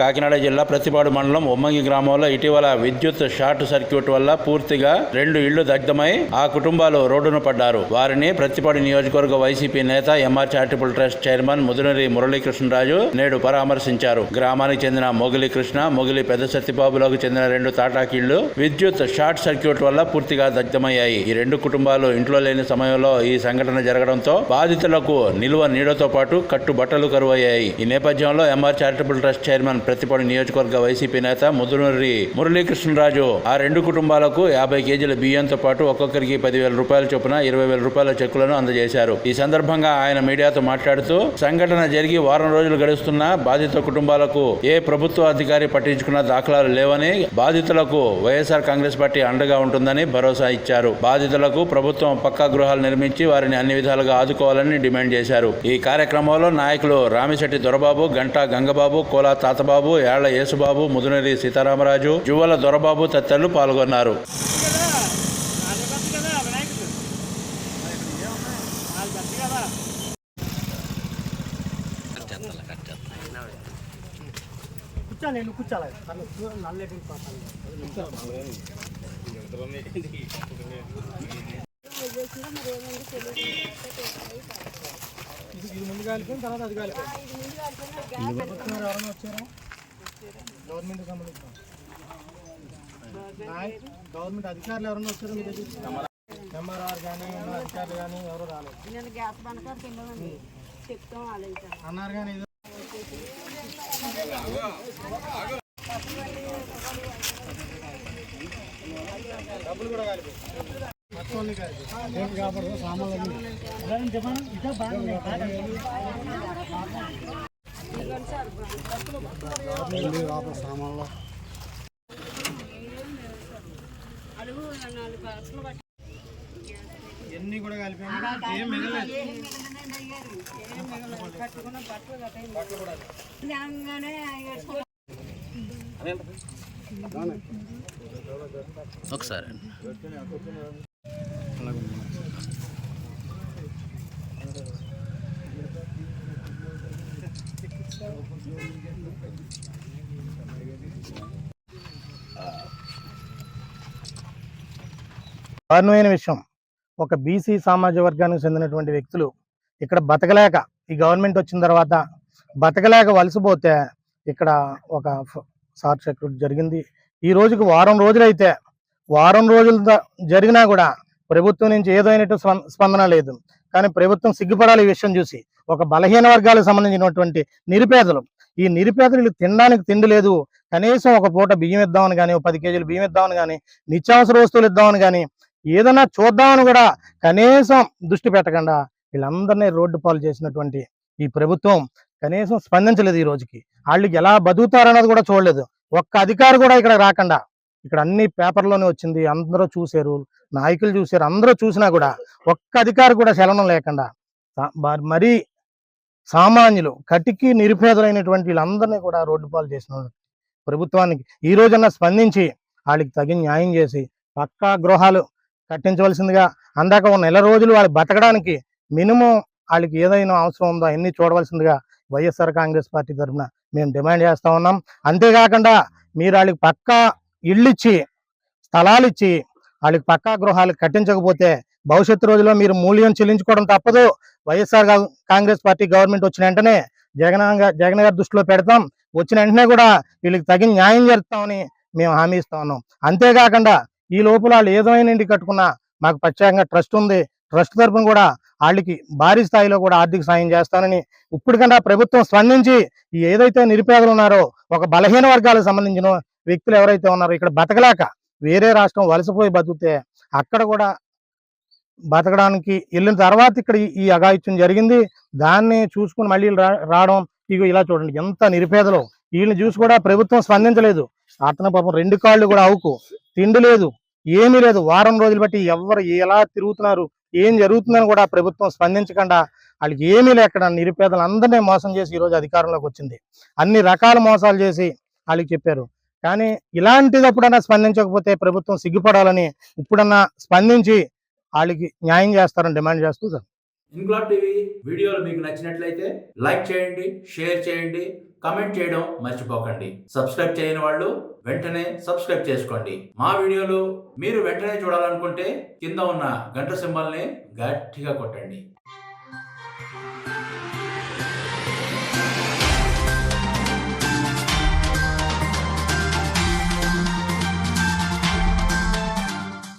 కాకినాడ జిల్లా ప్రతిపాడు మండలం ఉమ్మంగి గ్రామంలో ఇటీవల విద్యుత్ షార్ట్ సర్క్యూట్ వల్ల పూర్తిగా రెండు ఇళ్ళు దగ్ధమై ఆ కుటుంబాలు రోడ్డున పడ్డారు. వారిని ప్రతిపాడు నియోజకవర్గ వైసీపీ నేత MR charitable trust chairman Mudunuri Muralikrishnaraju నేడు పరామర్శించారు. గ్రామానికి చెందిన మొగిలి కృష్ణ మొగిలి పెద్ద సత్యబాబులకు చెందిన రెండు తాటాకిళ్ళు విద్యుత్ షార్ట్ సర్క్యూట్ వల్ల పూర్తిగా దగ్ధమయ్యాయి. ఈ రెండు కుటుంబాలు ఇంట్లో లేని సమయంలో ఈ సంఘటన జరగడంతో బాధితులకు నిల్వ నీడతో పాటు కట్టుబట్టలు కరువయ్యాయి. ఈ నేపథ్యంలో MR charitable trust chairman Prathipadu నియోజకవర్గ వైసీపీ నేత ముదునూరి మురళీకృష్ణరాజు. ఆ రెండు కుటుంబాలకు యాభై కేజీల బియ్యంతో పాటు ఒక్కొక్కరికి పదివేల రూపాయల చొప్పున ఇరవై వేల రూపాయల చెక్కులను అందజేశారు. ఈ సందర్భంగా ఆయన మీడియాతో మాట్లాడుతూ సంఘటన జరిగి వారం రోజులు గడుస్తున్నా బాధిత కుటుంబాలకు ఏ ప్రభుత్వ అధికారి పట్టించుకున్న దాఖలాలు లేవని బాధితులకు వైఎస్ఆర్ కాంగ్రెస్ పార్టీ అండగా ఉంటుందని భరోసా ఇచ్చారు. బాధితులకు ప్రభుత్వం పక్కా గృహాలు నిర్మించి వారిని అన్ని విధాలుగా ఆదుకోవాలని డిమాండ్ చేశారు. ఈ కార్యక్రమంలో నాయకులు రామిశెట్టి దొరబాబు గంటా గంగబాబు కోలా తాతబాబు ఏళ్ళ యేసుబాబు ముదునరి సీతారామరాజు జువ్వల దొరబాబు తదితరులు పాల్గొన్నారు. నల్లటి ఇది ముందు కాలిపోయింది తర్వాత అది కాలిపోయింది ఎవరైనా వచ్చారా? గవర్నమెంట్ సంబంధించిన. గవర్నమెంట్ అధికారులు ఎవరైనా వచ్చారా మీ దగ్గర ఎంఆర్ఆర్ కానీ ఉన్న అధికారులు కానీ ఎవరు రాలేదు. అన్నారు కానీ డబ్బులు కూడా కాలిపోయి సామాన్లు చెప్పండి ఇంకా బాగా సామాన్లు నాలుగు ఎన్ని కూడా కలిపి ఏం మిగలేదు ఒకసారి. దారుణమైన విషయం ఒక బీసీ సామాజిక వర్గానికి చెందినటువంటి వ్యక్తులు ఇక్కడ బతకలేక ఈ గవర్నమెంట్ వచ్చిన తర్వాత బతకలేక వలసిపోతే ఇక్కడ ఒక సార్ షార్ట్ జరిగింది. ఈ రోజుకి వారం రోజులైతే వారం రోజులు జరిగినా కూడా ప్రభుత్వం నుంచి ఏదైనట్టు స్పందన లేదు. కానీ ప్రభుత్వం సిగ్గుపడాలి ఈ విషయం చూసి. ఒక బలహీన వర్గాలకు సంబంధించినటువంటి నిరుపేదలు. ఈ నిరుపేదలు తినడానికి తిండి లేదు. కనీసం ఒక పూట బియ్యం ఇద్దామని కానీ ఒక పది కేజీలు బియ్యం ఇద్దామని కానీ నిత్యావసర వస్తువులు ఇద్దామని కానీ ఏదైనా చూద్దామని కూడా కనీసం దృష్టి పెట్టకుండా వీళ్ళందరినీ రోడ్డు పాలు చేసినటువంటి ఈ ప్రభుత్వం కనీసం స్పందించలేదు ఈ రోజుకి. వాళ్ళకి ఎలా బతుకుతారన్నది కూడా చూడలేదు. ఒక్క అధికారి కూడా ఇక్కడ రాకుండా ఇక్కడ అన్ని పేపర్లోనే వచ్చింది. అందరూ చూశారు. నాయకులు చూశారు. అందరూ చూసినా కూడా ఒక్క అధికారి కూడా చలనం లేకుండా మరి- మరీ సామాన్యులు కటికి నిరుపేదలైనటువంటి వీళ్ళందరినీ కూడా రోడ్డు పాలు చేసిన ప్రభుత్వానికి ఈ రోజన్నా స్పందించి వాళ్ళకి తగిన న్యాయం చేసి పక్కా గృహాలు కట్టించవలసిందిగా అందాక ఉన్న నెల రోజులు వాళ్ళు బతకడానికి మినిమం వాళ్ళకి ఏదైనా అవసరం ఉందో అన్ని చూడవలసిందిగా వైఎస్ఆర్ కాంగ్రెస్ పార్టీ తరఫున మేము డిమాండ్ చేస్తా ఉన్నాం. అంతేకాకుండా మీరు వాళ్ళకి పక్కా ఇళ్ళిచ్చి స్థలాలు ఇచ్చి వాళ్ళకి పక్కా గృహాలు కట్టించకపోతే భవిష్యత్తు రోజుల్లో మీరు మూల్యం చెల్లించుకోవడం తప్పదు. వైఎస్ఆర్ కాంగ్రెస్ పార్టీ గవర్నమెంట్ వచ్చిన వెంటనే జగన్ జగన్ గారి దృష్టిలో పెడతాం. వచ్చిన వెంటనే కూడా వీళ్ళకి తగిన న్యాయం జరుపుతామని మేము హామీ ఇస్తా ఉన్నాం. అంతేకాకుండా ఈ లోపల వాళ్ళు ఏదైనా ఇంటి కట్టుకున్నా మాకు ప్రత్యేకంగా ట్రస్ట్ ఉంది. ట్రస్ట్ తరఫున కూడా వాళ్ళకి భారీ స్థాయిలో కూడా ఆర్థిక సాయం చేస్తానని ఇప్పటికన్నా ప్రభుత్వం స్పందించి ఏదైతే నిరుపేదలు ఉన్నారో ఒక బలహీన వర్గాలకు సంబంధించిన వ్యక్తులు ఎవరైతే ఉన్నారో ఇక్కడ బతకలేక వేరే రాష్ట్రం వలసపోయి బతికితే అక్కడ కూడా బతకడానికి వెళ్ళిన తర్వాత ఇక్కడ ఈ- అఘాయిత్యం జరిగింది. దాన్ని చూసుకుని మళ్ళీ రావడం ఇగో ఇలా చూడండి. ఎంత నిరుపేదలు. వీళ్ళని చూసి కూడా ప్రభుత్వం స్పందించలేదు. అతను పాపం రెండు కాళ్ళు కూడా అవుకు తిండి లేదు. ఏమీ లేదు. వారం రోజులు బట్టి ఎవరు ఎలా తిరుగుతున్నారు ఏం జరుగుతుందని కూడా ప్రభుత్వం స్పందించకుండా వాళ్ళకి ఏమీ లేకుండా నిరుపేదలందరినీ మోసం చేసి ఈరోజు అధికారంలోకి వచ్చింది. అన్ని రకాల మోసాలు చేసి వాళ్ళకి చెప్పారు. కానీ ఇలాంటిదప్పుడన్నా స్పందించకపోతే ప్రభుత్వం సిగ్గుపడాలని ఇప్పుడన్నా స్పందించి వాళ్ళకి న్యాయం చేస్తారని డిమాండ్ చేస్తూ సార్. ఇంగ్లాడ్ టీవీ వీడియోలు మీకు నచ్చినట్లయితే లైక్ చేయండి షేర్ చేయండి కమెంట్ చేయడం మర్చిపోకండి. సబ్స్క్రైబ్ చేయని వాళ్ళు వెంటనే సబ్స్క్రైబ్ చేసుకోండి. మా వీడియోలు మీరు వెంటనే చూడాలనుకుంటే కింద ఉన్న గంట సింబల్ని గట్టిగా కొట్టండి.